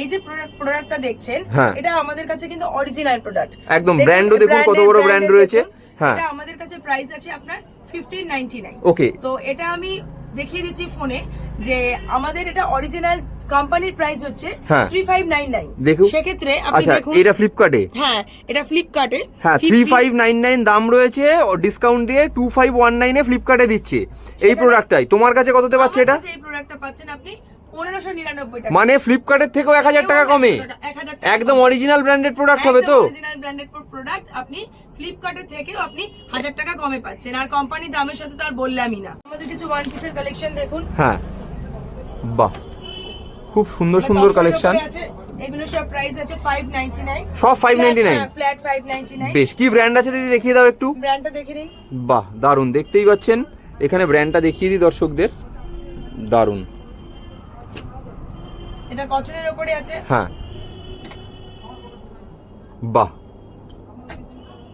এই যে প্রোডাক্টটা দেখছেন হ্যাঁ। এটা আমাদের কাছে কিন্তু অরিজিনাল প্রোডাক্ট একদম ব্র্যান্ডও দেখুন কত বড় ব্র্যান্ড রয়েছে? হ্যাঁ এটা আমাদের কাছে প্রাইস আছে আপনার ফিফটিন নাইনটি নাইন ওকে তো এটা আমি দেখিয়ে দিচ্ছি ফোনে যে আমাদের এটা অরিজিনাল কোম্পানির প্রাইস হচ্ছে হ্যাঁ। থ্রি ফাইভ নাইন নাইন দেখুন। সেক্ষেত্রে আপনি আচ্ছা দেখুন এটা ফ্লিপকার্টে হ্যাঁ এটা ফ্লিপকার্টে হ্যাঁ থ্রি ফাইভ নাইন নাইন দাম রয়েছে ডিসকাউন্ট দিয়ে টু ফাইভ ওয়ান নাইনে ফ্লিপকার্টে দিচ্ছে। এই প্রোডাক্টটাই তোমার কাছে কততে পাচ্ছে এটা? এই প্রোডাক্টটা পাচ্ছেন আপনি পনেরোশো নিরানব্বই টাকা। মানে ফ্লিপকার্টের থেকেও এক হাজার টাকা কমে। একদম অরিজিনাল ব্র্যান্ডেড প্রোডাক্ট হবে তো। অরিজিনাল ব্র্যান্ডেড প্রোডাক্ট আপনি ফ্লিপকার্টের থেকেও আপনি হাজার টাকা কমে পাচ্ছেন। আর কোম্পানি দামের সাথে তো আর বললামই না। আমাদের কিছু ওয়ান পিসের কালেকশন দেখুন। হ্যাঁ। বাহ। খুব সুন্দর সুন্দর কালেকশন এগুলো সব প্রাইস আছে 599 সব 599 ফ্ল্যাট 599 বেশ কি ব্র্যান্ড আছে দিদি? দেখিয়ে দাও একটু। ব্র্যান্ডটা দেখে নিন। বাহ দারুণ দেখতেই পাচ্ছেন। এখানে ব্র্যান্ডটা দেখিয়ে দিই দর্শকদের। দারুণ এটা কটনের উপরে আছে। হ্যাঁ। বাহ।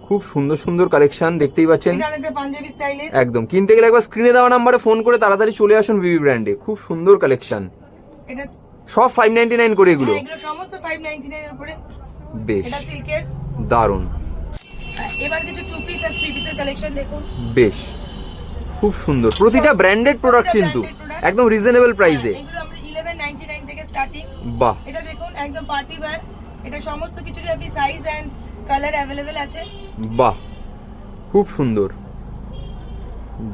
খুব সুন্দর সুন্দর কালেকশন দেখতেই পাচ্ছেন। পাঞ্জাবি একদম। কিনতে গেলে একবার স্ক্রিনে দেওয়া নাম্বারে ফোন করে তাড়াতাড়ি চলে আসুন বিবি ব্র্যান্ডে খুব সুন্দর কালেকশন এটা সব ফাইভ নাইনটি নাইন করে এগুলো। হ্যাঁ, এগুলো সমস্ত 599 এর উপরে। বেশ। এটা সিল্কের দারুণ এবার কিছু টু পিস আর থ্রি পিসের কালেকশন দেখুন। বেশ। খুব সুন্দর। প্রতিটা ব্র্যান্ডেড প্রোডাক্ট কিন্তু। একদম রিজনেবল প্রাইসে হ্যাঁ, এগুলো আমরা 1199 থেকে স্টার্টিং বাহ। এটা দেখুন একদম পার্টি ওয়্যার এটা সমস্ত কিছুরই আপনি সাইজ এন্ড কালার অ্যাভেলেবেল আছে। বাহ। খুব সুন্দর।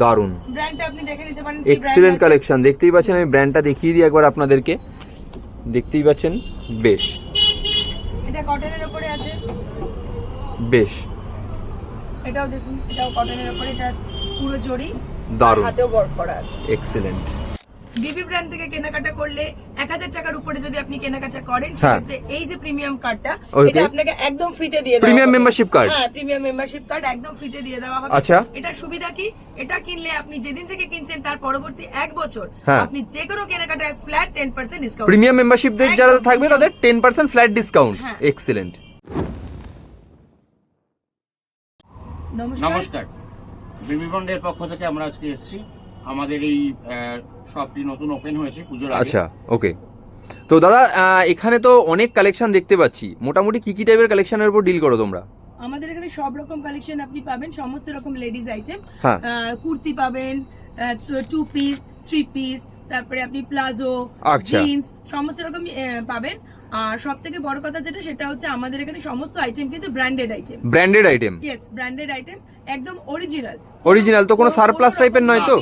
দারুণ ব্র্যান্ডটা আপনি দেখে নিতে পারেন এক্সিলেন্ট কালেকশন দেখতেই পাচ্ছেন আমি ব্র্যান্ডটা দেখিয়ে দিই একবার আপনাদেরকে। দেখতেই পাচ্ছেন বেশ। এটা কটনের উপরে আছে। বেশ। এটাও দেখুন এটাও কটনের উপরে এটা পুরো জড়ি। আর হাতেও ওয়ার্ক করা আছে। এক্সিলেন্ট বিবি ব্র্যান্ড থেকে কেনাকাটা করলে এক হাজার টাকার উপরে যদি আপনি কেনাকাটা করেন। সেক্ষেত্রে এই যে প্রিমিয়াম কার্ডটা এটা আপনাকে একদম ফ্রিতে দিয়ে দেওয়া হবে। membership card? হ্যাঁ প্রিমিয়াম মেম্বারশিপ কার্ড একদম ফ্রিতে দিয়ে দেওয়া হবে আচ্ছা। এটা সুবিধা কি এটা কিনলে আপনি যেদিন থেকে কিনছেন তার পরবর্তী এক বছর হ্যাঁ। আপনি যে কোনো কেনাকাটায় flat ten percent discount premium membership যারা থাকবে তাদের ten percent flat discount. Excellent নমস্কার নমস্কার বেবি বন্ডের পক্ষ থেকে আমরা আজকে এসেছি আমাদের এই শপটি নতুন ওপেন হয়েছে পুজোর আচ্ছা ওকে তো দাদা আহ, এখানে তো অনেক কালেকশন দেখতে পাচ্ছি। মোটামুটি কি কি টাইপের কালেকশনের উপর ডিল করো তোমরা? আমাদের এখানে সব রকম কালেকশন আপনি পাবেন সমস্ত রকম লেডিস আইটেম হ্যাঁ। কুর্তি পাবেন টু পিস থ্রি পিস তারপরে আপনি প্লাজো আচ্ছা। জিন্স সমস্ত রকম পাবেন। আর সব থেকে বড় কথা যেটা সেটা হচ্ছে আমাদের এখানে সমস্ত আইটেম কিন্তু branded item branded item yes branded item একদম অরিজিনাল Original, তো কোনো type এর নয় তো?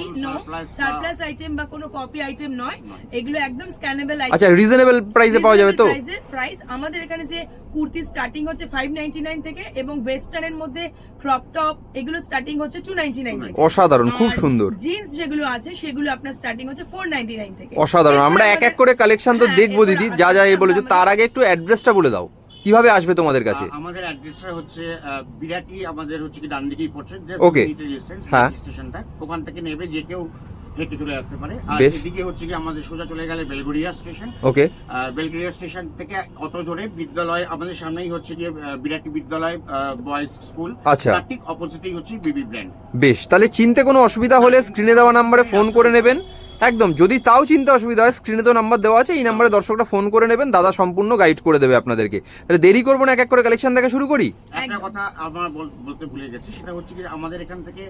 সারপ্লাস আইটেম বা কোনো কপি আইটেম নয়। এগুলো একদম স্ক্যানেবল আইটেম আচ্ছা রিজনেবল প্রাইসে পাওয়া যাবে তো? প্রাইস আমাদের এখানে যে কুর্তি স্টার্টিং হচ্ছে 599 থেকে এবং ওয়েস্টার্নের মধ্যে ক্রপ টপ এগুলো স্টার্টিং হচ্ছে 299 থেকে। অসাধারণ খুব সুন্দর। জিন্স যেগুলো আছে সেগুলো আপনার স্টার্টিং হচ্ছে 499 থেকে। অসাধারণ। আমরা এক এক করে কালেকশন তো হ্যাঁ, দেখব দিদি যা যা এ বলেছ তার আগে একটু অ্যাড্রেসটা বলে দাও। কীভাবে আসবে তোমাদের কাছে? আমাদের অ্যাড্রেসটা হচ্ছে বিরাটি আমাদের হচ্ছে কি ডান দিকেই পড়ছে Okay. হ্যাঁ। স্টেশনটা ওখান থেকে নেবে যে কেউ হেঁটে চলে আসতে পারে। আর এদিকে হচ্ছে কি আমাদের সোজা চলে গেলে Belgharia station. Okay Belgharia station থেকে অটো ধরে বিদ্যালয় আমাদের সামনেই হচ্ছে গিয়ে বিরাটি বিদ্যালয় বয়েজ স্কুল আচ্ছা। ঠিক অপোজিটেই হচ্ছে বিবি ব্র্যান্ড। বেশ তাহলে চিনতে কোনো অসুবিধা হলে স্ক্রিনে দেওয়া নাম্বারে ফোন করে নেবেন। একদম যদি তাও চিনতে অসুবিধা হয় স্ক্রিনে তো নাম্বার দেওয়া আছে এই নাম্বারে দর্শকরা ফোন করে নেবেন দাদা সম্পূর্ণ গাইড করে দেবে আপনাদেরকে। তাহলে দেরি করব না এক এক করে কালেকশন দেখা শুরু করি? একটা কথা আমার বলতে ভুলে গেছি সেটা হচ্ছে কি আমাদের এখান থেকে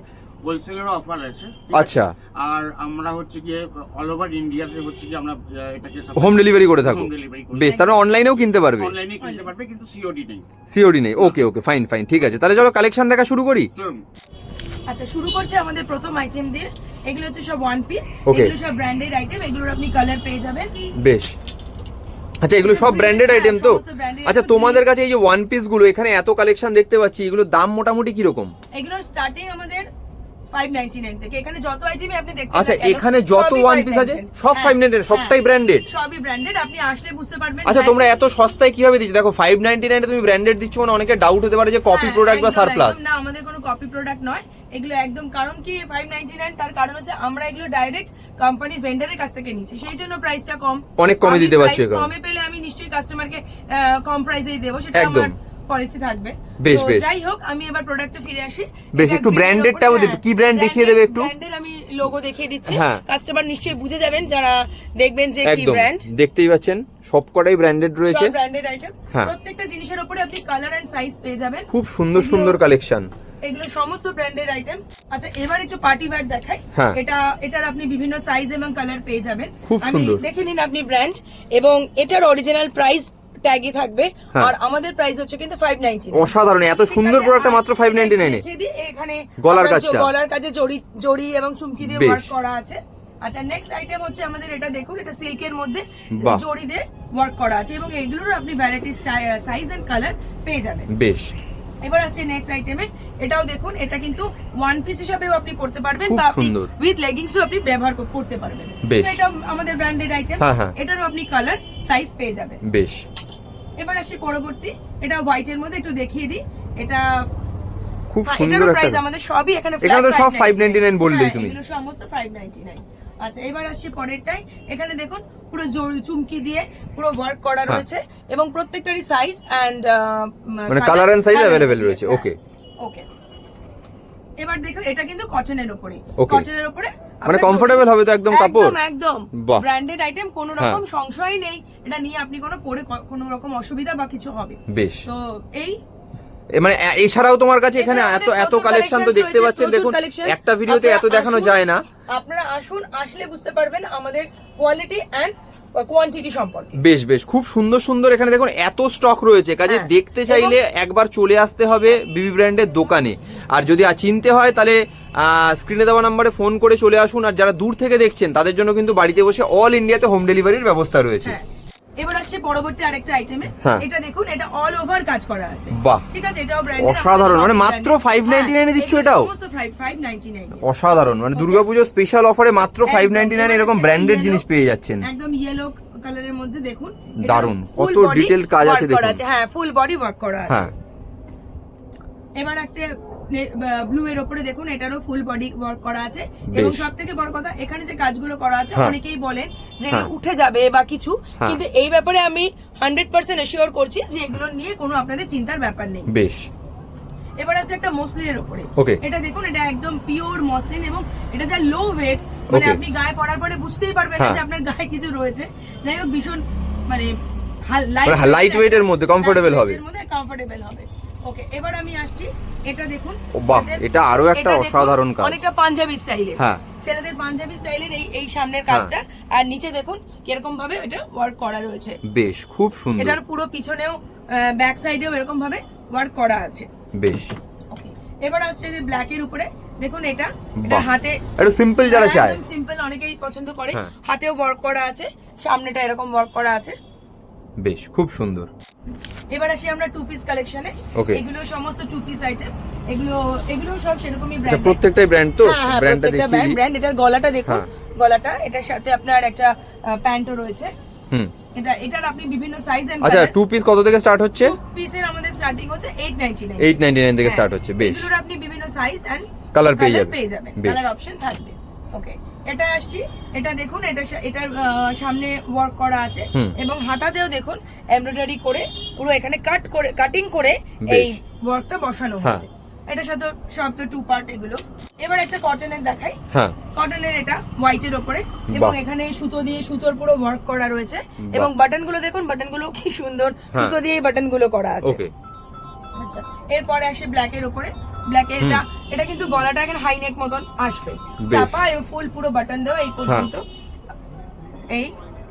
হোলসেলেরও অফার আছে আচ্ছা। আর আমরা হচ্ছে গিয়ে অল ওভার ইন্ডিয়াতে হচ্ছে কি আমরা এটাকে হোম ডেলিভারি করে থাকো। হোম ডেলিভারি করি বেশ তাহলে অনলাইনেও কিনতে পারবে? অনলাইনে কিনতে পারবে কিন্তু সিওডি নেই। সিওডি নেই ওকে ওকে ফাইন ফাইন ঠিক আছে। তাহলে চলো কালেকশন দেখা শুরু করি। চলুন। আচ্ছা শুরু করছে আমাদের প্রথম আইটেম দিয়ে। এগুলো হচ্ছে সব ওয়ান পিস এগুলো সব ব্র্যান্ডেড আইটেম এগুলোর আপনি কালার পেয়ে যাবেন। বেশ। আচ্ছা এগুলো সব ব্র্যান্ডেড আইটেম তো? আচ্ছা তোমাদের কাছে এই যে ওয়ান পিসগুলো এখানে এত কালেকশন দেখতে পাচ্ছি এগুলোর দাম মোটামুটি কীরকম? এগুলো স্টার্টিং আমাদের 599 থেকে। এখানে যত আইটেমই আপনি দেখছেন আচ্ছা এখানে যত ওয়ান পিস আছে সব হ্যাঁ, ফাইভ নাইনটি সবটাই হ্যাঁ, ব্র্যান্ডেড সবই ব্র্যান্ডেড আপনি আসলে বুঝতে পারবেন আচ্ছা তোমরা এত সস্তায় কীভাবে দিচ্ছ? দেখো ফাইভ নাইনটি নাইনে তুমি ব্র্যান্ডেড দিচ্ছ মানে অনেকে ডাউট হতে পারে যে কপি হ্যাঁ, প্রোডাক্ট বা একদম, সারপ্লাস না আমাদের কোনো কপি প্রোডাক্ট নয়। এগুলো একদম কারণ কি 599 তার কারণ হচ্ছে আমরা এগুলো ডাইরেক্ট কোম্পানির ভেন্ডারের কাছ থেকে নিচ্ছি। সেই জন্য প্রাইসটা কম। অনেক কমে দিতে পারছি কমে পেলে আমি নিশ্চয়ই কাস্টমারকে কম প্রাইসেই দেবো সেটা। আমার পলিসি থাকবে। বেশ, বেশ। যাই হোক আমি এবার প্রোডাক্টে ফিরে আসি। বেশ, একটু হ্যাঁ, কি brand দেখিয়ে দেবে একটু? আমি লোগো দেখিয়ে দিচ্ছি। হ্যাঁ। কাস্টমার নিশ্চয়ই বুঝে যাবেন যারা দেখবেন যে কি ব্র্যান্ড দেখতেই পাচ্ছেন সবকটাই ব্র্যান্ডেড রয়েছে। ব্র্যান্ডেড আইটেম হ্যাঁ। প্রত্যেকটা জিনিসের উপরে আপনি কালার এন্ড সাইজ পেয়ে যাবেন। খুব সুন্দর সুন্দর কালেকশন এগুলো সমস্ত ব্র্যান্ডেড আইটেম আচ্ছা এবার একটু পার্টি ওয়্যার দেখাই। হ্যাঁ। এটা এটার আপনি বিভিন্ন সাইজ এবং কালার পেয়ে যাবেন। আমি দেখে নিন আপনি ব্র্যান্ড এবং এটার অরিজিনাল প্রাইস ট্যাগই থাকবে। হ্যাঁ। আর আমাদের প্রাইস হচ্ছে কিন্তু ফাইভ নাইনটি অসাধারণ এত সুন্দর প্রোডাক্টটা মাত্র ফাইভ নাইনটি নাইনে এখানে গলার কাজটা। গলার কাজে জড়ি জড়ি এবং চুমকি দিয়ে ওয়ার্ক করা আছে। আচ্ছা নেক্সট আইটেম হচ্ছে আমাদের এটা দেখুন এটা সিল্কের মধ্যে। জড়ি দিয়ে ওয়ার্ক করা আছে এবং এগুলোর আপনি ভ্যারাইটি সাইজ এন্ড কালার পেয়ে যাবেন। বেশ। এবার আসছে নেক্সট আইটেমে এটাও দেখুন এটা কিন্তু ওয়ান পিস হিসাবেও আপনি পড়তে পারবেন বা আপনি। উইথ লেগিংসও আপনি ব্যবহার করতে পারবেন। এটা আমাদের ব্র্যান্ডেড আইটেম হ্যাঁ, হ্যাঁ। এটারও আপনি কালার সাইজ পেয়ে যাবেন। বেশ। এবার আসি পরবর্তী। এটা হোয়াইটের মধ্যে একটু দেখিয়ে দিই। এটা খুব হ্যাঁ, সুন্দর একটা প্রাইস আমাদের সবই এখানে এখানে তো সব 599 599 বললেই হ্যাঁ, তুমি। এগুলো সমস্ত 599 আচ্ছা এবার আসছি পরেরটাই। এখানে দেখুন পুরো জড়ি চুমকি দিয়ে পুরো ওয়ার্ক করা হ্যাঁ। রয়েছে এবং প্রত্যেকটারই সাইজ এন্ড মানে colour and size available রয়েছে, okay. ওকে এবার দেখো এটা কিন্তু কটনের উপরে. কটনের উপরে মানে কমফোর্টেবল হবে তো একদম কাপড়? একদম। একদম ব্র্যান্ডেড আইটেম কোনো হ্যাঁ। রকম সংশয় নেই। এটা নিয়ে আপনি কোনো পরে কোনো রকম অসুবিধা বা কিছু হবে। বেশ। তো এই মানে এছাড়াও তোমার কাছে এখানে এত এত কালেকশন তো দেখতে পাচ্ছেন দেখুন। একটা ভিডিওতে এত দেখানো যায় না। আপনারা আসুন আসলে বুঝতে পারবেন আমাদের কোয়ালিটি এন্ড কোয়ান্টিটি সম্পর্কে। বেশ বেশ খুব সুন্দর সুন্দর এখানে দেখুন এত স্টক রয়েছে। কাজে হ্যাঁ। দেখতে চাইলে একবার চলে আসতে হবে বিবি ব্র্যান্ডের দোকানে। আর যদি আর চিনতে হয় তাহলে স্ক্রিনে দেওয়া নাম্বারে ফোন করে চলে আসুন। আর যারা দূর থেকে দেখছেন তাদের জন্য কিন্তু বাড়িতে বসে অল ইন্ডিয়াতে হোম ডেলিভারির ব্যবস্থা রয়েছে। হ্যাঁ। এবার আসছে পরবর্তী আরেকটা আইটেমে হ্যাঁ। এটা দেখুন এটা অল ওভার কাজ করা আছে। বাহ। ঠিক আছে এটাও ব্র্যান্ড অসাধারণ, মানে মাত্র 599 এ দিচ্ছ এটাও? সমস্ত 599 অসাধারণ। মানে দুর্গাপুজোর স্পেশাল অফারে মাত্র ফাইভ নাইনটি নাইন এরকম ব্র্যান্ডেড জিনিস পেয়ে যাচ্ছেন। একদম ইয়েলো কালারের মধ্যে দেখুন দারুণ, কত detailed কাজ আছে দেখুন। হ্যাঁ ফুল বডি ওয়ার্ক করা আছে। হ্যাঁ। এবার একটা ব্লু এর উপরে দেখুন এটারও ফুল বডি ওয়ার্ক করা আছে এবং। সব থেকে বড় কথা এখানে যে কাজগুলো করা আছে হ্যাঁ। অনেকেই বলেন যে এগুলো হ্যাঁ। উঠে যাবে বা কিছু হ্যাঁ। কিন্তু এই ব্যাপারে আমি হান্ড্রেড পার্সেন্ট এশিওর করছি যে এগুলো নিয়ে কোনো আপনাদের চিন্তার ব্যাপার নেই বেশ এবার আছে একটা মসলিনের উপরে এটা দেখুন এটা একদম পিওর মসলিন এবং এটা যা লো ওয়েট মানে আপনি গায়ে পরার পরে বুঝতেই পারবেন। যে আপনার গায়ে কিছু রয়েছে যাই হোক ভীষণ মানে মানে light weight এর মধ্যে comfortable হবে। মধ্যে কমফোর্টেবল হবে ওকে এবার আমি আসছি। এটা দেখুন। বাহ, এটা আরও একটা অসাধারণ কাজ। অনেকটা পাঞ্জাবি স্টাইলের হ্যাঁ। ছেলেদের পাঞ্জাবি স্টাইলের এই এই সামনের হ্যাঁ। কাজটা আর নিচে দেখুন কীরকম ভাবে এটা ওয়ার্ক করা রয়েছে। বেশ খুব সুন্দর। এটার পুরো পিছনেও ব্যাক সাইডেও এরকম ভাবে ওয়ার্ক করা আছে। বেশ। এবার আসছে যে ব্ল্যাক এর উপরে। দেখুন এটা এটা হাতে একটু সিম্পল যারা চায়। সিম্পল অনেকেই পছন্দ করে। হ্যাঁ। হাতেও ওয়ার্ক করা আছে সামনেটা এরকম ওয়ার্ক করা আছে। বেশ খুব সুন্দর। এবার আসি আমরা টু পিস কালেকশনে এগুলো সমস্ত টু পিস আইটেম এগুলো এগুলো সব সেরকমই ব্র্যান্ড প্রত্যেকটাই ব্র্যান্ড তো? হ্যাঁ হ্যাঁ ব্র্যান্ডটা প্রত্যেকটা দেখিয়ে ব্র্যান্ড ব্র্যান্ড এটার গলাটা দেখুন। হ্যাঁ। গলাটা এটার সাথে আপনার একটা প্যান্টও রয়েছে। হুম। এটা এটার আপনি বিভিন্ন সাইজ এন্ড আচ্ছা টু পিস কত থেকে স্টার্ট হচ্ছে? টু পিসের আমাদের স্টার্টিং হচ্ছে 899 এইট নাইনটি নাইন থেকে হ্যাঁ, স্টার্ট হচ্ছে বেশ। এগুলোর আপনি বিভিন্ন সাইজ এন্ড যাবেন। পেয়ে যাবেন। কালার অপশন থাকবে। ওকে এটা আসছি এটা দেখুন এটা এটার সামনে ওয়ার্ক করা আছে এবং হাতাতেও দেখুন এমব্রয়ডারি করে পুরো এখানে কাট করে কাটিং করে। এই ওয়ার্কটা বসানো হ্যাঁ। হয়েছে। এটা সাথে সব তো টু পার্ট এগুলো। এবার একটা কটনের দেখাই। হ্যাঁ। কটনের এটা হোয়াইটের ওপরে এবং এখানে সুতো দিয়ে সুতোর পুরো ওয়ার্ক করা রয়েছে এবং বাটনগুলো দেখুন বাটনগুলো কি সুন্দর হ্যাঁ। সুতো দিয়ে বাটনগুলো করা আছে। আচ্ছা এরপরে আসে ব্ল্যাক এর উপরে. ব্ল্যাক এটা এটা কিন্তু গলাটা এখানে হাই নেক মতন আসবে। চাপা ফুল পুরো বাটন দেওয়া এই পর্যন্ত। এই।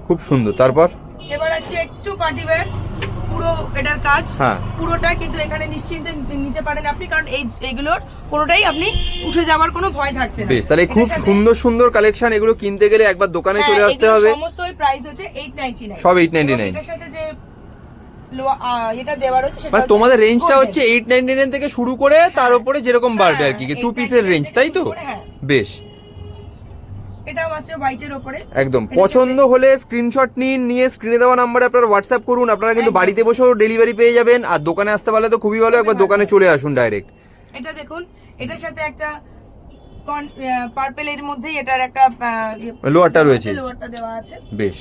খুব সুন্দর। তারপর? এবার আসছে একটু পার্টি ওয়্যার পুরো এটার কাজ। হ্যাঁ। পুরোটা কিন্তু এখানে নিশ্চিন্তে নিতে পারেন আপনি কারণ এই এইগুলোর কোনোটাই আপনি উঠে যাওয়ার কোনো ভয় থাকছে না। বেশ তাহলে খুব সুন্দর সুন্দর কালেকশন এগুলো কিনতে গেলে একবার দোকানে হ্যাঁ, চলে আসতে হবে। সমস্ত ওই প্রাইস হচ্ছে 899 সব 899 এবং এটার সাথে যে এটা দেওয়া রয়েছে সেটা মানে তোমাদের রেঞ্জটা হচ্ছে এইট নাইনটি নাইন থেকে শুরু করে তার উপরে যেরকম বাড়বে আর কি হ্যাঁ, টু পিসের রেঞ্জ তাই তো? হ্যাঁ। বেশ। এটাও আছে হোয়াইটের উপরে। একদম। পছন্দ হলে স্ক্রিনশট নিন নিয়ে স্ক্রিনে দেওয়া নাম্বারে আপনারা হোয়াটসঅ্যাপ করুন আপনারা কিন্তু বাড়িতে বসেও ডেলিভারি পেয়ে যাবেন আর দোকানে আসতে পারলে তো খুবই ভালো একবার দোকানে চলে আসুন ডাইরেক্ট এটা দেখুন এটার সাথে একটা পার্পেল এর মধ্যেই এটার একটা লোয়ারটা রয়েছে। লোয়ারটা দেওয়া আছে। বেশ।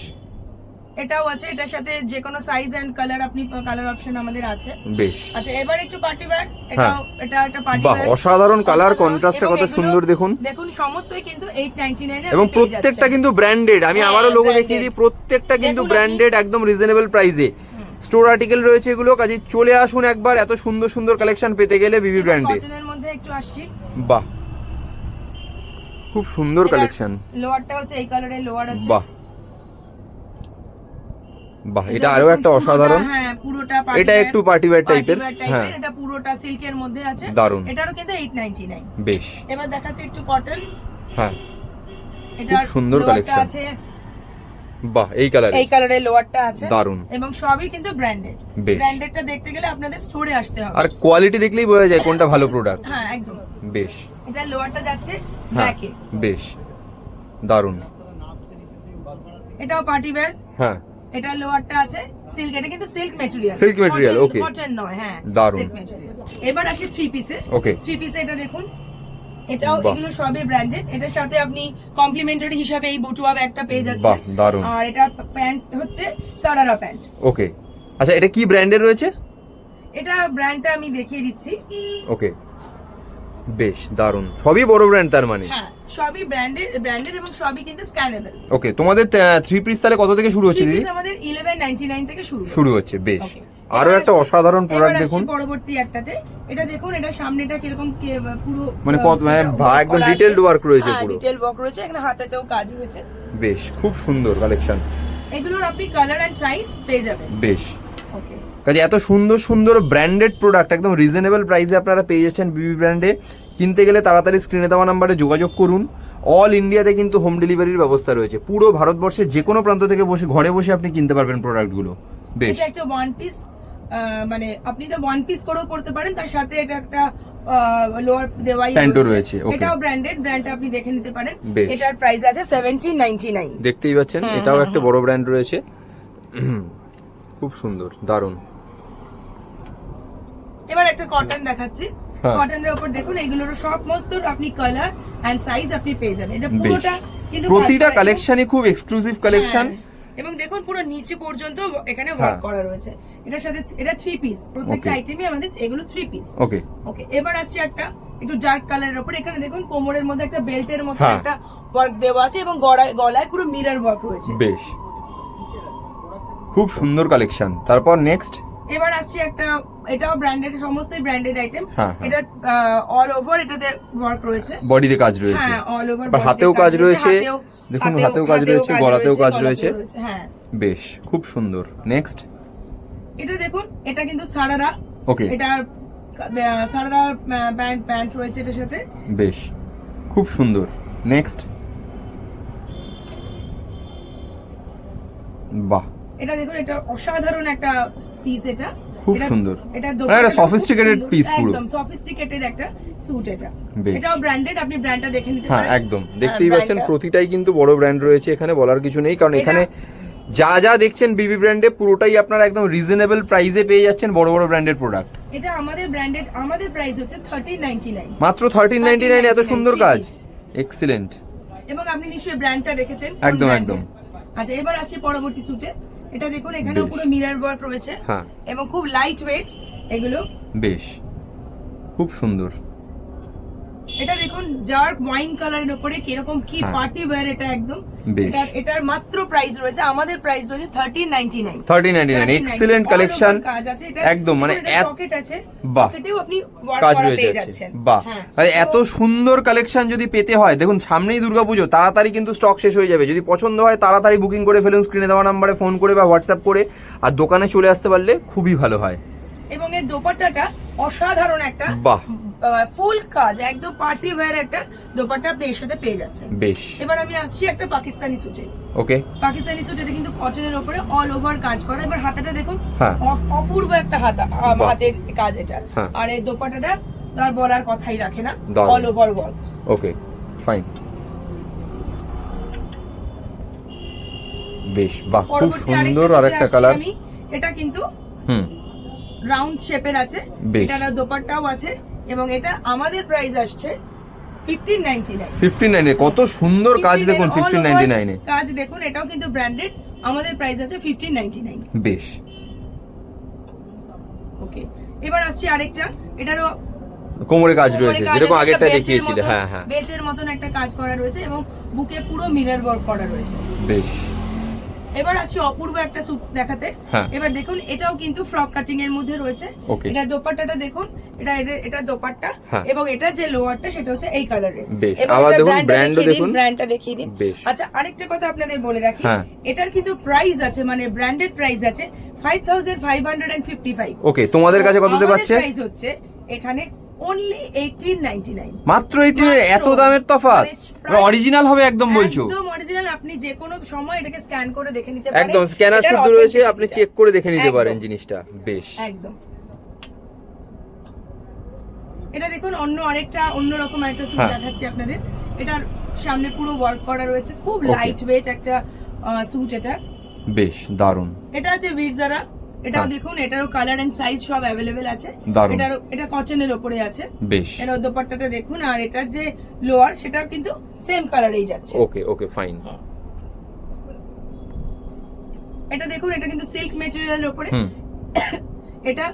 এটাও আছে এটার সাথে যে কোনো সাইজ এন্ড কালার আপনি কালার অপশন আমাদের আছে। বেশ। আচ্ছা এবার একটু পার্টি ওয়্যার এটাও এটা একটা পার্টি বাহ অসাধারণ কালার। কন্ট্রাস্টটা কত সুন্দর দেখুন। দেখুন সমস্তই কিন্তু এইট নাইনটি নাইনে এবং প্রত্যেকটা কিন্তু ব্র্যান্ডেড আমি হ্যাঁ, আবারও লোগো। দেখিয়ে দিই প্রত্যেকটা কিন্তু ব্র্যান্ডেড একদম রিজনেবল প্রাইসে স্টোর আর্টিকেল রয়েছে এগুলো কাজে চলে আসুন একবার এত সুন্দর সুন্দর কালেকশন পেতে গেলে বিবি ব্র্যান্ডে মধ্যে একটু আসছি। বাহ। খুব সুন্দর কালেকশন লোয়ারটা হচ্ছে এই কালারের লোয়ার আছে। বাহ। বাহ এটা এটা আরও একটা অসাধারণ। হ্যাঁ পুরোটা এটা একটু পার্টি ওয়্যার টাইপের হ্যাঁ। এটা পুরোটা সিল্কের মধ্যে আছে। দারুণ। এটারও কিন্তু এইট নাইনটি নাইন বেশ। এবার দেখাচ্ছি একটু কটন হ্যাঁ। এটার সুন্দর collection। আছে। বাহ এই কালারে এই কালারের লোয়ারটা আছে। দারুণ। এবং সবই কিন্তু ব্র্যান্ডেড ব্র্যান্ডেডটা দেখতে গেলে আপনাদের স্টোরে আসতে হবে। আর কোয়ালিটি দেখলেই বোঝা যায় কোনটা ভালো প্রোডাক্ট হ্যাঁ একদম। বেশ। এটা লোয়ারটা যাচ্ছে ব্ল্যাকে বেশ। দারুণ। এটাও পার্টি ওয়্যার হ্যাঁ। এটা লোয়ারটা আছে সিল্ক এটা কিন্তু silk material Silk material, okay. Cotton নয় হ্যাঁ দারুণ। সিল্ক ম্যাটেরিয়াল এবার আসি থ্রি পিসে Okay. থ্রি পিসে এটা দেখুন এটাও এগুলো সবই ব্র্যান্ডেড এটার সাথে আপনি কমপ্লিমেন্টারি হিসাবে এই বটুয়া ব্যাগটা পেয়ে যাচ্ছেন। দারুণ। আর এটা প্যান্ট হচ্ছে সারারা প্যান্ট। ওকে আচ্ছা এটা কি ব্র্যান্ডের রয়েছে? এটা ব্র্যান্ডটা আমি দেখিয়ে দিচ্ছি। ওকে বেশ দারুণ সবই বড় ব্র্যান্ড তার মানে। হ্যাঁ সবই ব্র্যান্ডেড ব্র্যান্ডেড এবং সবই কিন্তু স্ক্যানেবল ওকে তোমাদের থ্রি পিস তাহলে কত থেকে শুরু হচ্ছে দিদি? আমাদের ইলেভেন নাইনটি নাইন থেকে শুরু শুরু হচ্ছে বেশ। আরও একটা অসাধারণ প্রোডাক্ট দেখুন। পরবর্তী একটাতে। এটা দেখুন এটা সামনেটা কীরকম পুরো মানে কত মানে একদম ডিটেলড ওয়ার্ক রয়েছে পুরো। ডিটেল ওয়ার্ক রয়েছে এখানে হাতেতেও কাজ রয়েছে। বেশ খুব সুন্দর কালেকশন এগুলোর আপনি কালার এন্ড সাইজ পেয়ে যাবেন। বেশ। ওকে কাজে এত সুন্দর সুন্দর ব্র্যান্ডেড প্রোডাক্ট একদম রিজনেবল প্রাইসে আপনারা পেয়ে যাচ্ছেন বিবি ব্র্যান্ডে কিনতে গেলে তাড়াতাড়ি স্ক্রিনে দেওয়া নাম্বারে যোগাযোগ করুন। অল ইন্ডিয়াতে কিন্তু হোম ডেলিভারির ব্যবস্থা রয়েছে। পুরো ভারতবর্ষের যে কোনো প্রান্ত থেকে বসে ঘরে বসে আপনি কিনতে পারবেন প্রোডাক্টগুলো বেশ। এটা একটা ওয়ান পিস মানে আপনি এটা ওয়ান পিস করেও পড়তে পারেন। তার সাথে এটা একটা লোয়ার দেওয়াই Pant ও রয়েছে, এটাও ব্র্যান্ডেড ব্র্যান্ডটা আপনি দেখে নিতে পারেন। এটার প্রাইস আছে সেভেন্টিন নাইনটি নাইন দেখতেই পাচ্ছেন এটাও একটা বড় ব্র্যান্ড রয়েছে। খুব সুন্দর দারুণ। এবার একটা কটন দেখাচ্ছি। কটনের উপর দেখুন এগুলোর সমস্ত আপনি কালার এন্ড সাইজ আপনি পেয়ে যাবেন। এটা পুরোটা কিন্তু প্রতিটা কালেকশনই খুব এক্সক্লুসিভ কালেকশন হ্যাঁ। এবং দেখুন পুরো নিচে পর্যন্ত এখানে হ্যাঁ। ওয়ার্ক করা রয়েছে। এটার সাথে এটা থ্রি পিস প্রত্যেকটা আইটেমই আমাদের এগুলো থ্রি পিস ওকে ওকে এবার আসছি একটা একটু ডার্ক কালারের উপর এখানে দেখুন কোমরের মধ্যে একটা বেল্টের মতো হ্যাঁ। একটা ওয়ার্ক দেওয়া আছে এবং গলায় গলায় পুরো মিরর ওয়ার্ক রয়েছে। বেশ। খুব সুন্দর কালেকশন তারপর নেক্সট এবার আসছি একটা এটাও ব্র্যান্ডেড সমস্তই ব্র্যান্ডেড আইটেম হ্যাঁ, হ্যাঁ। এটা অল ওভার এটাতে ওয়ার্ক রয়েছে। বডিতে কাজ রয়েছে। হ্যাঁ অল ওভার হাতেও কাজ রয়েছে দেখুন হাতেও কাজ রয়েছে গলাতেও কাজ রয়েছে। হ্যাঁ। বেশ খুব সুন্দর। নেক্সট এটা দেখুন এটা কিন্তু sharara okay ah, sharara pant pant রয়েছে এটার সাথে। বেশ খুব সুন্দর। নেক্সট বাহ। এটা দেখুন এটা অসাধারণ একটা পিস এটা। খুব সুন্দর। এটা একটা sophisticated piece পুরো। একদম সফিস্টিকেটেড একটা স্যুট এটা। এটাও ব্র্যান্ডেড আপনি ব্র্যান্ডটা দেখে নিতে পারেন। হ্যাঁ একদম। হ্যাঁ, দেখতেই পাচ্ছেন প্রতিটাই কিন্তু বড় ব্র্যান্ড রয়েছে এখানে বলার কিছু নেই কারণ এখানে যা যা দেখছেন বিবি ব্র্যান্ডে পুরোটাই আপনারা একদম রিজনেবল প্রাইসে পেয়ে যাচ্ছেন বড় বড় ব্র্যান্ডের প্রোডাক্ট এটা আমাদের ব্র্যান্ডেড আমাদের প্রাইস হচ্ছে থার্টিন নাইনটি নাইন মাত্র থার্টিন নাইনটি নাইন এত সুন্দর কাজ। এক্সিলেন্ট এবং আপনি নিশ্চয়ই ব্র্যান্ডটা দেখেছেন। একদম, একদম। আচ্ছা এবার আসছি পরবর্তী স্যুটে এটা দেখুন এখানেও পুরো মিরর ওয়ার্ক রয়েছে হ্যাঁ। এবং খুব লাইট ওয়েট এগুলো। বেশ। খুব সুন্দর। এটা দেখুন ডার্ক ওয়াইন কালারের উপরে কীরকম কি। পার্টি ওয়্যার এটা একদম। এটার মাত্র প্রাইস রয়েছে আমাদের প্রাইস রয়েছে thirteen ninety nine thirty ninety nine excellent collection কাজ আছে এটা একদম, মানে পকেট আছে বাহ। পকেটেও আপনি কাজ রয়েছে পেয়ে যাচ্ছেন। বাহ। হ্যাঁ। আরে এত সুন্দর কালেকশন যদি পেতে হয় দেখুন সামনেই দুর্গাপুজো তাড়াতাড়ি কিন্তু স্টক শেষ হয়ে যাবে। যদি পছন্দ হয় তাড়াতাড়ি বুকিং করে ফেলুন স্ক্রিনে দেওয়া নাম্বারে ফোন করে বা হোয়াটসঅ্যাপ করে আর দোকানে চলে আসতে পারলে খুবই ভালো হয়। এবং এর দোপাট্টাটা অসাধারণ একটা বাহ। ফুল কাজ একদম পার্টি ওয়্যার একটা দোপাট্টা আপনি এর সাথে পেয়ে যাচ্ছেন। বেশ। এবার আমি আসছি একটা পাকিস্তানি সুটে ওকে। পাকিস্তানি সুট এটা কিন্তু কটনের উপরে অল ওভার কাজ করা। এবার হাতাটা দেখুন হ্যাঁ। অপূর্ব একটা হাতা হাতের কাজ এটা। হ্যাঁ। আর এই দোপাটাটা তার বলার কথাই রাখে না all over work okay fine বেশ বাহ খুব সুন্দর আরেকটা আর একটা কালার এটা কিন্তু হুম। রাউন্ড শেপের আছে। এটার দোপাট্টাও আছে। এবং এটা আমাদের প্রাইস আসছে কত সুন্দর কাজ দেখুন ফিফটিন নাইনটি নাইনে কাজ দেখুন এটাও কিন্তু ব্র্যান্ডেড আমাদের প্রাইস আছে ফিফটিন নাইনটি নাইন বেশ। ওকে এবার আসছি আরেকটা এটারও কোমরে কাজ রয়েছে যেরকম আগেরটা দেখিয়েছিলে হ্যাঁ হ্যাঁ। বেচের মতন একটা কাজ করা রয়েছে এবং বুকে পুরো মিরর ওয়ার্ক করা রয়েছে। বেশ। এবার আসছি অপূর্ব একটা স্যুট দেখাতে। হ্যাঁ। এবার দেখুন এটাও কিন্তু ফ্রক কাটিং এর মধ্যে রয়েছে। এটা দোপাট্টাটা দেখুন এটা এটা- দোপাট্টা হ্যাঁ। এবং এটা যে লোয়ারটা সেটা হচ্ছে এই কালারের বেশ, আবার দেখুন, brand ও দেখুন। ব্র্যান্ডটা দেখিয়ে দিন। আচ্ছা আরেকটা কথা আপনাদের বলে রাখি হ্যাঁ। এটার কিন্তু প্রাইস আছে মানে ব্র্যান্ডেড প্রাইস আছে five thousand five hundred and fifty five okay তোমাদের কাছে কততে পাচ্ছে প্রাইস হচ্ছে এখানে অনলি এইটিন নাইনটি নাইন মাত্র এটি মাত্র। এত দামের তফাৎ? মানে অরিজিনাল হবে একদম বলছো? একদম অরিজিনাল আপনি যে কোনো সময় এটাকে স্ক্যান করে দেখে নিতে পারেন। একদম স্ক্যানার শুদ্ধ রয়েছে আপনি চেক করে দেখে নিতে পারেন জিনিসটা। বেশ। একদম। এটা দেখুন অন্য আরেকটা অন্য রকম একটা স্যুট হ্যাঁ। দেখাচ্ছি আপনাদের। এটার সামনে পুরো ওয়ার্ক করা রয়েছে খুব লাইট ওয়েট একটা স্যুট এটা। বেশ দারুণ। এটা আছে ভিরজারা এটাও হ্যাঁ। দেখুন এটারও কালার এন্ড সাইজ সব অ্যাভেলেবেল আছে। এটার এটা কটনের ওপরে আছে। বেশ। এটার দোপাট্টাটা দেখুন আর এটার যে লোয়ার সেটাও কিন্তু সেম কালারেই যাচ্ছে। ওকে ওকে ফাইন এটা দেখুন এটা কিন্তু সিল্ক মেটেরিয়ালের ওপরে। এটা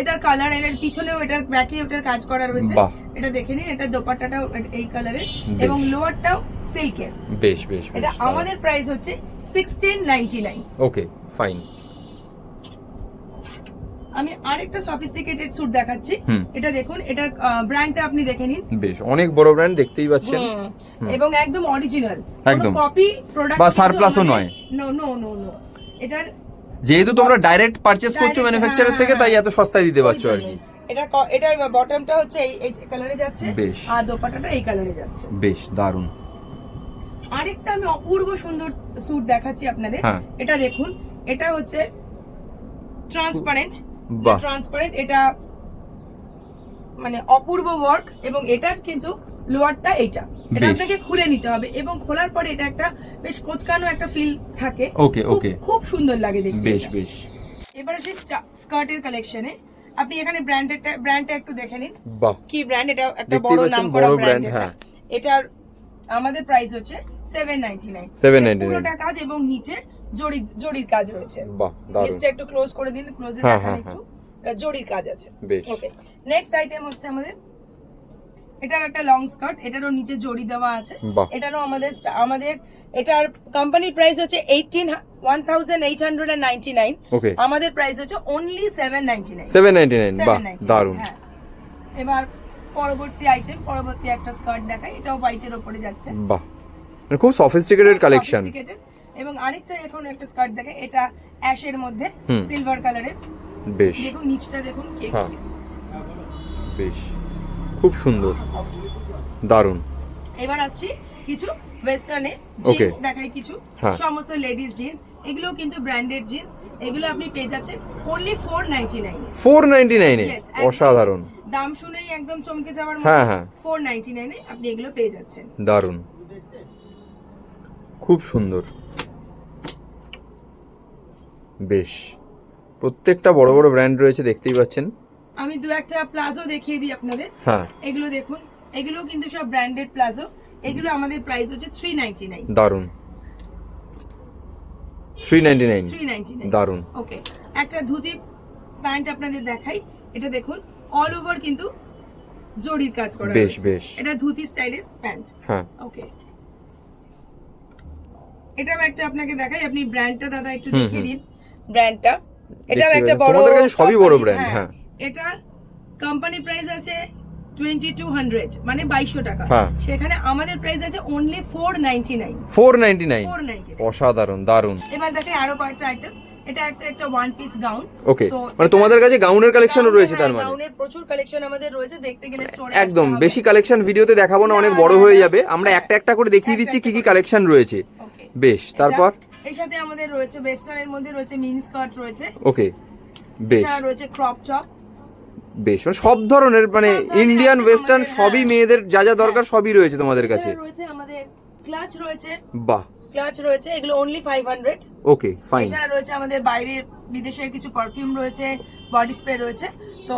এটার কালারের পিছনেও এটার ব্যাকে ওটার কাজ করা রয়েছে। এটা দেখে নিন এটা দোপাট্টাটাও এই কালারের এবং লোয়ারটাও সিল্কের বেশ বেশ বেশ এটা আমাদের প্রাইস হচ্ছে sixteen ninety nine okay fine আমি আরেকটা সফিস্টিকেটেড স্যুট দেখাচ্ছি এটা দেখুন এটার ব্র্যান্ডটা আপনি দেখে নিন বেশ অনেক বড় ব্র্যান্ড দেখতেই পাচ্ছেন এবং একদম অরিজিনাল একদম। কপি প্রোডাক্ট বা surplus ও নয়। নো নো নো নো এটার যেহেতু তোমরা ডাইরেক্ট পারচেস করছ ম্যানুফ্যাকচারার হ্যাঁ, থেকে তাই হ্যাঁ। এত সস্তায় দিতে পারছ আর কি। এটা এটার বটমটা হচ্ছে এই এই কালারে যাচ্ছে বেশ। আর দোপাট্টাটা এই কালারে যাচ্ছে বেশ দারুণ আরেকটা আমি অপূর্ব সুন্দর স্যুট দেখাচ্ছি আপনাদের হ্যাঁ। এটা দেখুন এটা হচ্ছে ট্রান্সপারেন্ট। ট্রান্সপারেন্ট এটা মানে অপূর্ব ওয়ার্ক এবং এটার কিন্তু লোয়ারটা এইটা। এটা আপনাকে খুলে নিতে হবে এবং খোলার পরে এটা একটা বেশ কোচকানো একটা ফিল থাকে। Okay, খুব- খুব সুন্দর লাগে দেখতে বেশ বেশ। এবার আসি স্কার্টের কালেকশনে আপনি এখানে ব্র্যান্ডেড ব্র্যান্ডটা একটু দেখে নিন। কি ব্র্যান্ড এটা একটা বড় নাম করা ব্র্যান্ড এটা। হ্যাঁ। এটার আমাদের প্রাইস হচ্ছে সেভেন নাইনটি নাইন 799 পুরোটা কাজ এবং নিচে জড়ি জড়ির কাজ রয়েছে। বাহ একটু ক্লোজ করে দিন ক্লোজে হ্যাঁ, দেখান হ্যাঁ, একটু। এটা জড়ির কাজ আছে। ওকে নেক্সট আইটেম হচ্ছে আমাদের এটাও একটা লং স্কার্ট এটারও নিচে জড়ি দেওয়া আছে। এটারও আমাদের আমাদের এটার কোম্পানির প্রাইস হচ্ছে eighteen one thousand eight hundred ninety nine আমাদের প্রাইস হচ্ছে only seven ninety nine seven ninety nine হ্যাঁ। এবার পরবর্তী আইটেম পরবর্তী একটা স্কার্ট দেখাই এটাও হোয়াইটের ওপরে যাচ্ছে। বাহ। মানে খুব সফিস্টিকেটেড কালেকশন। এবং আরেকটা এখন একটা স্কার্ট দেখে এটা অ্যাশের মধ্যে সিলভার কালারের বেশ। দেখুন নিচটা দেখুন কেক হ্যাঁ। বেশ। খুব সুন্দর। দারুণ। এবার আসছি কিছু ওয়েস্টার্নে জিন্স দেখাই কিছু। হ্যাঁ। সমস্ত লেডিস জিন্স এগুলো কিন্তু ব্র্যান্ডেড জিন্স এগুলো আপনি পেয়ে যাচ্ছেন only four ninety nine four ninety নাইনে Yes, অসাধারণ। দাম শুনেই একদম চমকে যাওয়ার হ্যাঁ, মতো হ্যাঁ। ফোর নাইনটি নাইনে আপনি এগুলো পেয়ে যাচ্ছেন। দারুণ। খুব সুন্দর। বেশ। প্রত্যেকটা বড় বড় ব্র্যান্ড রয়েছে দেখতেই পাচ্ছেন। আমি দু একটা প্লাজো দেখিয়ে দিই আপনাদের। হ্যাঁ। এগুলো দেখুন এগুলো কিন্তু সব ব্র্যান্ডেড প্লাজো। এগুলো আমাদের প্রাইস হচ্ছে থ্রি নাইনটি নাইন দারুণ। Three ninety nine three ninety nine দারুণ। ওকে একটা ধুতি প্যান্ট আপনাদের দেখাই। এটা দেখুন অল ওভার কিন্তু জরির কাজ করা বেশ, বেশ। এটা ধুতি স্টাইলের প্যান্ট। হ্যাঁ। ওকে এটাও একটা আপনাকে দেখাই আপনি ব্র্যান্ডটা দাদা একটু দেখিয়ে দিন। ব্র্যান্ডটা এটাও একটা বড় তোমাদের কাছে সবই বড় brand, হ্যাঁ। এটা কোম্পানি প্রাইস আছে টোয়েন্টি টু হান্ড্রেড মানে বাইশশো টাকা। হ্যাঁ। সেখানে আমাদের প্রাইস আছে only four ninety nine four ninety nine অসাধারণ দারুণ। এবার দেখে আরও কয়েকটা আইটেম এটা একটা একটা ওয়ান পিস গাউন ওকে মানে তোমাদের কাছে গাউনের কালেকশনও রয়েছে তার মানে? গাউনের প্রচুর কালেকশন আমাদের রয়েছে দেখতে গেলে স্টোরে একদম বেশি কালেকশন ভিডিওতে দেখাবো না অনেক বড় হয়ে যাবে। আমরা একটা একটা করে দেখিয়ে দিচ্ছি কি কি কালেকশন রয়েছে। বেশ তারপর? এর সাথে আমাদের রয়েছে ওয়েস্টার্নের মধ্যে রয়েছে মিনি স্কার্ট রয়েছে। ওকে বেশ। রয়েছে ক্রপ টপ বেশ মানে সব ধরনের মানে ইন্ডিয়ান ওয়েস্টার্ন সবই হ্যাঁ। মেয়েদের যা যা দরকার সবই রয়েছে তোমাদের কাছে। রয়েছে আমাদের ক্লাচ রয়েছে। বাহ ক্লাচ রয়েছে এগুলো only five hundred okay fine এছাড়া রয়েছে আমাদের বাইরে বিদেশের কিছু পারফিউম রয়েছে বডি স্প্রে রয়েছে তো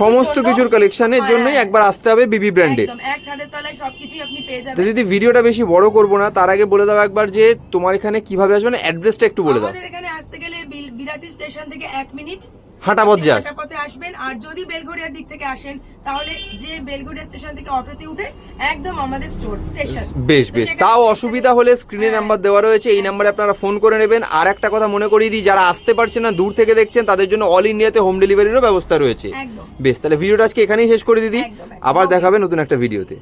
সমস্ত কিছুর কালেকশনের জন্যই একবার আসতে হবে বিবি ব্র্যান্ডে একদম এক ছাদের তলায় সবকিছুই আপনি পেয়ে যাবেন। দিদি ভিডিওটা বেশি বড় করব না তার আগে বলে দাও একবার যে তোমার এখানে কীভাবে আসবে মানে অ্যাড্রেসটা একটু বলে দাও। আমাদের এখানে আসতে গেলে বিরাটি স্টেশন থেকে এক মিনিট আসবেন আর যদি বেলঘড়িয়ার দিক থেকে আসেন তাহলে যে বেলঘড়িয়া স্টেশন থেকে অটোতে উঠে একদম আমাদের স্টোর স্টেশন। বেশ বেশ। তাও অসুবিধা হলে স্ক্রিনে হ্যাঁ। নাম্বার দেওয়া রয়েছে। এই নাম্বারে আপনারা ফোন করে নেবেন। আর একটা কথা মনে করিয়ে দিই যারা আসতে পারছেন না দূর থেকে দেখছেন তাদের জন্য অল ইন্ডিয়াতে হোম ডেলিভারিরও ব্যবস্থা রয়েছে। বেশ তাহলে ভিডিওটা আজকে এখানেই শেষ করে দিদি। আবার. দেখাবে নতুন একটা ভিডিওতে